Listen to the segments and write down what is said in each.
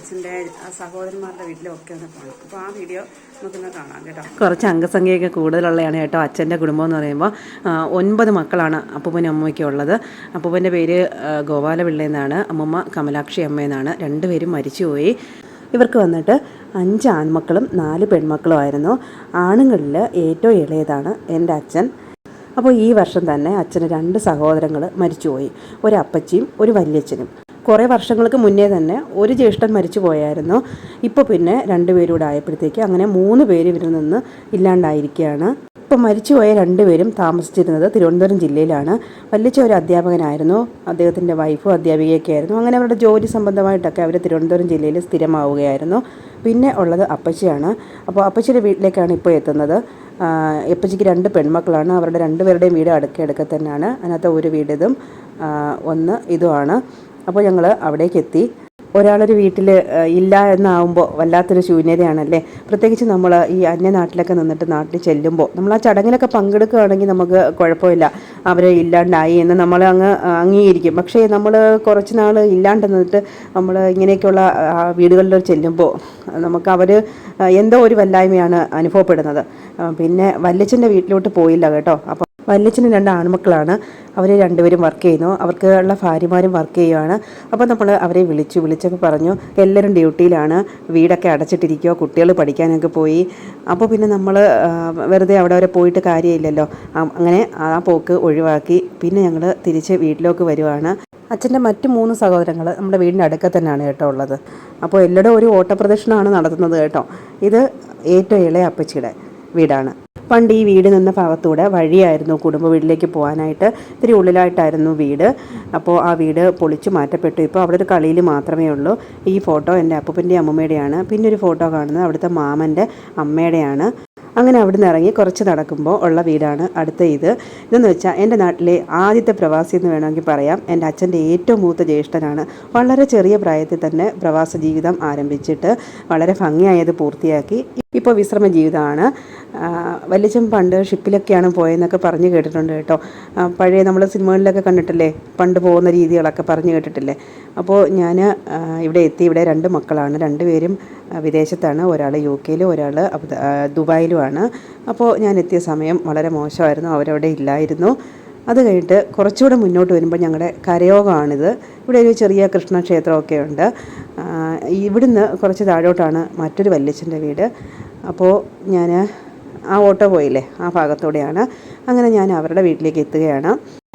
അച്ഛന്റെ സഹോദരന്മാരുടെ വീട്ടിലൊക്കെ ഒന്ന് പോകണം അപ്പോൾ ആ വീഡിയോ നമുക്കൊന്ന് കാണാം കേട്ടോ. കുറച്ച് അംഗസംഖ്യയൊക്കെ കൂടുതലുള്ളതാണ് കേട്ടോ അച്ഛന്റെ കുടുംബം എന്ന് പറയുമ്പോൾ. ഒൻപത് മക്കളാണ് അപ്പൂപ്പനും അമ്മയ്ക്കും ഉള്ളത്. അപ്പൂപ്പന്റെ പേര് ഗോപാലപിള്ള എന്നാണ്. അമ്മമ്മ കമലാക്ഷി അമ്മ എന്നാണ്. രണ്ടുപേരും മരിച്ചുപോയി. ഇവർക്ക് വന്നിട്ട് അഞ്ച് ആൺമക്കളും നാല് പെൺമക്കളും ആയിരുന്നു. ആണുങ്ങളിൽ ഏറ്റവും ഇളയതാണ് എന്റെ അച്ഛൻ. അപ്പോൾ ഈ വർഷം തന്നെ അച്ഛന് രണ്ട് സഹോദരങ്ങൾ മരിച്ചുപോയി. ഒരു അപ്പച്ചിയും ഒരു വല്യച്ഛനും. കുറേ വർഷങ്ങൾക്ക് മുന്നേ തന്നെ ഒരു ജ്യേഷ്ഠൻ മരിച്ചു പോയായിരുന്നു. ഇപ്പോൾ പിന്നെ രണ്ടുപേരൂടെ ആയപ്പോഴത്തേക്ക് അങ്ങനെ മൂന്ന് പേര് ഇവരിൽ നിന്ന് ഇല്ലാണ്ടായിരിക്കുകയാണ്. ഇപ്പം മരിച്ചുപോയ രണ്ടുപേരും താമസിച്ചിരുന്നത് തിരുവനന്തപുരം ജില്ലയിലാണ്. വലിയ ഒരു അധ്യാപകനായിരുന്നു. അദ്ദേഹത്തിന്റെ വൈഫും അധ്യാപികയൊക്കെ ആയിരുന്നു. അങ്ങനെ അവരുടെ ജോലി സംബന്ധമായിട്ടൊക്കെ അവർ തിരുവനന്തപുരം ജില്ലയിൽ സ്ഥിരമാവുകയായിരുന്നു. പിന്നെ ഉള്ളത് അപ്പച്ചിയാണ്. അപ്പോൾ അപ്പച്ചിയുടെ വീട്ടിലേക്കാണ് ഇപ്പോൾ എത്തുന്നത്. അപ്പച്ചിക്ക് രണ്ട് പെൺമക്കളാണ്. അവരുടെ രണ്ടുപേരുടെയും വീട് അടുക്കെ അടുക്കെ തന്നെയാണ് അതിനകത്ത് ഒരു വീട് ഇതും ഒന്ന് ഇതുമാണ്. അപ്പോൾ ഞങ്ങൾ അവിടേക്ക് എത്തി. ഒരാളൊരു വീട്ടിൽ ഇല്ല എന്നാവുമ്പോൾ വല്ലാത്തൊരു ശൂന്യതയാണല്ലേ? പ്രത്യേകിച്ച് നമ്മൾ ഈ അന്യനാട്ടിലൊക്കെ നിന്നിട്ട് നാട്ടിൽ ചെല്ലുമ്പോൾ നമ്മൾ ആ ചടങ്ങിലൊക്കെ പങ്കെടുക്കുകയാണെങ്കിൽ നമുക്ക് കുഴപ്പമില്ല. അവരെ ഇല്ലാണ്ടായി എന്ന് നമ്മൾ അങ്ങ് അംഗീകരിക്കും. പക്ഷേ നമ്മൾ കുറച്ച് നാൾ ഇല്ലാണ്ട് നിന്നിട്ട് നമ്മൾ ഇങ്ങനെയൊക്കെയുള്ള വീടുകളിൽ ചെല്ലുമ്പോൾ നമുക്ക് അവർ എന്തോ ഒരു വല്ലായ്മയാണ് അനുഭവപ്പെടുന്നത്. പിന്നെ വല്യച്ഛന്റെ വീട്ടിലോട്ട് പോയില്ല കേട്ടോ. അപ്പോൾ വല്യച്ഛന് രണ്ട് ആൺമക്കളാണ്. അവർ രണ്ടുപേരും വർക്ക് ചെയ്യുന്നു. അവർക്ക് ഉള്ള ഭാര്യമാരും വർക്ക് ചെയ്യുകയാണ് അപ്പോൾ നമ്മൾ അവരെ വിളിച്ചു വിളിച്ചപ്പോൾ പറഞ്ഞു എല്ലാവരും ഡ്യൂട്ടിയിലാണ്. വീടൊക്കെ അടച്ചിട്ടിരിക്കുക കുട്ടികൾ പഠിക്കാനൊക്കെ പോയി. അപ്പോൾ പിന്നെ നമ്മൾ വെറുതെ അവിടെ വരെ പോയിട്ട് കാര്യമില്ലല്ലോ. അങ്ങനെ ആ പോക്ക് ഒഴിവാക്കി. പിന്നെ ഞങ്ങൾ തിരിച്ച് വീട്ടിലേക്ക് വരുവാണ്. അച്ഛന്റെ മറ്റ് മൂന്ന് സഹോദരങ്ങൾ നമ്മുടെ വീടിന്റെ അടുക്ക തന്നെയാണ് കേട്ടോ ഉള്ളത്. അപ്പോൾ എല്ലായിടും ഒരു ഓട്ടപ്രദക്ഷിണമാണ് നടത്തുന്നത് കേട്ടോ. ഇത് ഏറ്റവും ഇളയ അപ്പച്ചിയുടെ വീടാണ്. പണ്ട് ഈ വീട് നിന്ന ഭാഗത്തൂടെ വഴിയായിരുന്നു കുടുംബ വീട്ടിലേക്ക് പോകാനായിട്ട്. ഇത്തിരി ഉള്ളിലായിട്ടായിരുന്നു വീട്. അപ്പോൾ ആ വീട് പൊളിച്ചു മാറ്റപ്പെട്ടു. ഇപ്പോൾ അവിടെ ഒരു കളിയിൽ മാത്രമേ ഉള്ളൂ. ഈ ഫോട്ടോ എന്റെ അപ്പൂപ്പന്റെ അമ്മൂമ്മയുടെയാണ്. പിന്നെ ഒരു ഫോട്ടോ കാണുന്നത് അവിടുത്തെ മാമന്റെ അമ്മയുടെയാണ്. അങ്ങനെ അവിടുന്ന് ഇറങ്ങി കുറച്ച് നടക്കുമ്പോൾ ഉള്ള വീടാണ് അടുത്ത ഇത്. ഇതെന്ന് വെച്ചാൽ എന്റെ നാട്ടിലെ ആദ്യത്തെ പ്രവാസി എന്ന് വേണമെങ്കിൽ പറയാം. എന്റെ അച്ഛന്റെ ഏറ്റവും മൂത്ത ജ്യേഷ്ഠനാണ്. വളരെ ചെറിയ പ്രായത്തിൽ തന്നെ പ്രവാസ ജീവിതം ആരംഭിച്ചിട്ട് വളരെ ഭംഗിയായത് പൂർത്തിയാക്കി. ഇപ്പോൾ വിശ്രമ ജീവിതമാണ് വല്യച്ഛൻ പണ്ട് ഷിപ്പിലൊക്കെയാണ് പോയെന്നൊക്കെ പറഞ്ഞു കേട്ടിട്ടുണ്ട് കേട്ടോ. പഴയ നമ്മൾ സിനിമകളിലൊക്കെ കണ്ടിട്ടില്ലേ? പണ്ട് പോകുന്ന രീതികളൊക്കെ പറഞ്ഞു കേട്ടിട്ടില്ലേ? അപ്പോൾ ഞാൻ ഇവിടെ എത്തി. ഇവിടെ രണ്ട് മക്കളാണ്. രണ്ടുപേരും വിദേശത്താണ്. ഒരാൾ യു കെയിലും ഒരാൾ ദുബായിലുമാണ്. അപ്പോൾ ഞാൻ എത്തിയ സമയം വളരെ മോശമായിരുന്നു. അവരവിടെ ഇല്ലായിരുന്നു. അത് കഴിഞ്ഞിട്ട് കുറച്ചുകൂടെ മുന്നോട്ട് വരുമ്പോൾ ഞങ്ങളുടെ കരയോഗമാണിത് ഇവിടെ ഒരു ചെറിയ കൃഷ്ണക്ഷേത്രമൊക്കെ ഉണ്ട്. ഇവിടുന്ന് കുറച്ച് താഴോട്ടാണ് മറ്റൊരു വല്യച്ഛന്റെ വീട്. അപ്പോൾ ഞാൻ ആ ഓട്ടോ പോയില്ലേ ആ ഭാഗത്തൂടെയാണ്. അങ്ങനെ ഞാൻ അവരുടെ വീട്ടിലേക്ക് എത്തുകയാണ്.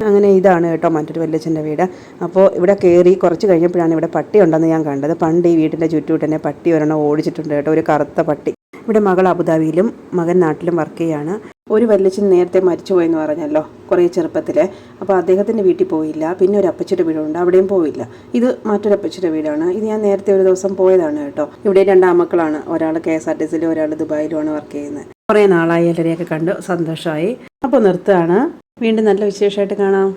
അങ്ങനെ ഇതാണ് കേട്ടോ മറ്റൊരു വല്യച്ഛന്റെ വീട്. അപ്പോൾ ഇവിടെ കയറി കുറച്ച് കഴിഞ്ഞപ്പോഴാണ് ഇവിടെ പട്ടി ഉണ്ടെന്ന് ഞാൻ കണ്ടത്. പണ്ട് ഈ വീട്ടിന്റെ തന്നെ പട്ടി ഒരെണ്ണം ഓടിച്ചിട്ടുണ്ട് കേട്ടോ ഒരു കറുത്ത പട്ടി. ഇവിടെ മകൾ അബുദാബിയിലും മകൻ നാട്ടിലും വർക്ക് ചെയ്യാണ്. ഒരു വല്യച്ഛൻ നേരത്തെ മരിച്ചുപോയെന്ന് പറഞ്ഞല്ലോ കുറേ ചെറുപ്പത്തിൽ അപ്പോൾ അദ്ദേഹത്തിന്റെ വീട്ടിൽ പോയില്ല പിന്നെ ഒരു അപ്പച്ചിയുടെ വീടുണ്ട് അവിടെയും പോയില്ല. ഇത് മറ്റൊരു അപ്പച്ചിയുടെ വീടാണ്. ഇത് ഞാൻ നേരത്തെ ഒരു ദിവസം പോയതാണ് കേട്ടോ. ഇവിടെ രണ്ടാമക്കളാണ് ഒരാൾ കെ എസ് ആർ ടി സിയിലും ഒരാൾ ദുബായിലുമാണ് വർക്ക് ചെയ്യുന്നത്. കുറേ നാളായി എല്ലാവരെയൊക്കെ കണ്ടു സന്തോഷമായി. അപ്പോൾ നിർത്തുകയാണ്. വീണ്ടും നല്ല വിശേഷമായിട്ട് കാണാം.